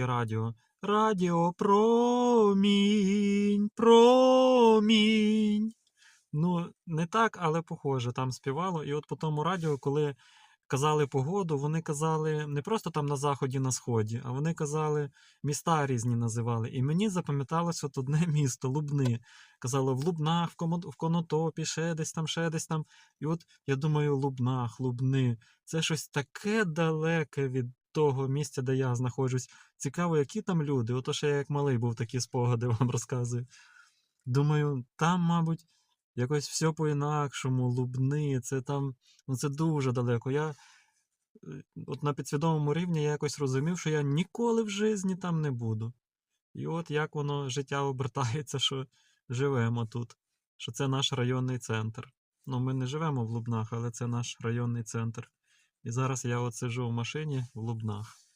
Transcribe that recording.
таке радіо. Радіо промінь, промінь. Ну, не так, але похоже, там співало. І от по тому радіо, коли казали погоду, вони казали не просто там на заході, на сході, а вони казали міста різні називали. І мені запам'яталось от одне місто Лубни. Казали в Лубнах, в, в Конотопі, ще десь там, ще десь там. І от я думаю, Лубнах, Лубни. Це щось таке далеке від того місця, де я знаходжусь. Цікаво, які там люди. Ото ще я як малий був такі спогади вам розказую. Думаю, там, мабуть, якось все по-інакшому, Лубни, це там, ну це дуже далеко. Я е, от на підсвідомому рівні я якось розумів, що я ніколи в житті там не буду. І от як воно життя обертається, що живемо тут, що це наш районний центр. Ну, ми не живемо в Лубнах, але це наш районний центр. І зараз я от сижу в машині в Лубнах.